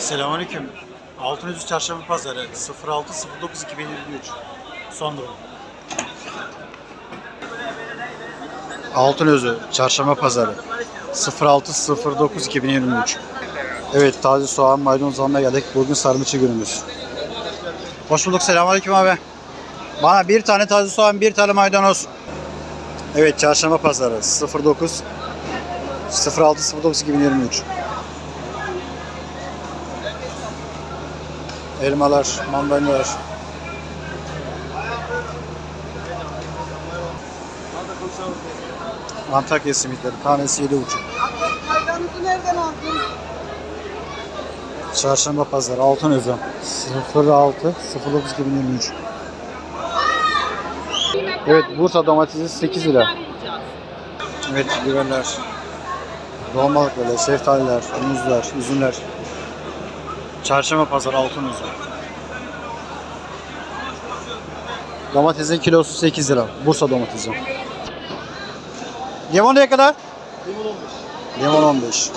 Selamünaleyküm. Altınözü Çarşamba Pazarı 06.09.2023 Son durum. Altınözü Çarşamba Pazarı 06.09.2023 Evet taze soğan maydanoz almaya geldik. Bugün sarmıçı günümüz. Hoş bulduk. Selamünaleyküm abi. Bana bir tane taze soğan, bir tane maydanoz. Evet Çarşamba Pazarı 09 06.09.2023 Elmalar, mandalinalar. Antakya simitleri. Tanesi 7,5. Ayranınızı nereden aldın? Çarşamba pazarı Altın Özlem 06 09 2023 Evet Bursa domatesi 8 lira Evet biberler Dolmalık böyle şeftaliler, muzlar, üzümler Çarşamba pazarı Altın Özlem Domatesin kilosu 8 lira Bursa domatesi Limon ne kadar? Limon 15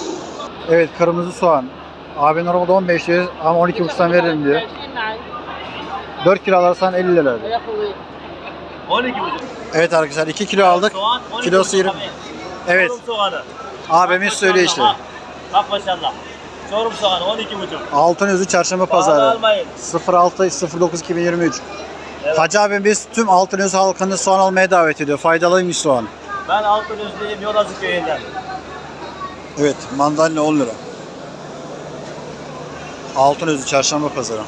Evet kırmızı soğan Abi normalde 15 diyor ama 12,5'tan veririm diyor. 4 kilo alırsan 50 lira diyor. 12 buçuk. Evet arkadaşlar 2 kilo aldık. Soğan 12 Kilosu buçuk 20. abi. Evet işte. Bak, Bak maşallah. Çorum soğanı 12 buçuk. Altınözü çarşamba Pahalı pazarı. almayın. 06 09 2023. Evet. Hacı abimiz tüm Altınöz halkını soğan almaya davet ediyor. Faydalıymış soğan. Ben Altın Özlü'yüm Yolazı köyünden. Evet mandalina 10 lira. Altınözü çarşamba pazarı.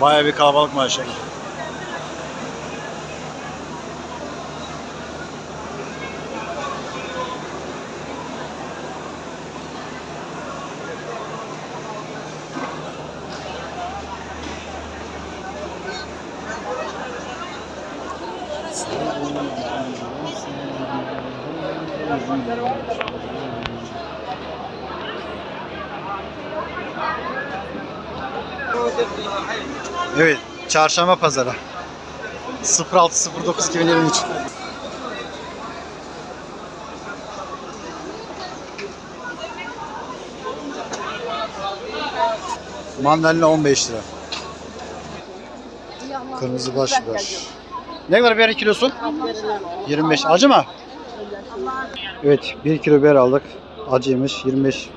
Baya bir kalabalık maşallah. Evet, çarşamba pazarı. 0609 2023. Mandalina 15 lira. Kırmızı baş biber. Ne kadar biberin kilosu? 25. Acı mı? Evet, 1 kilo biber aldık. Acıymış. 25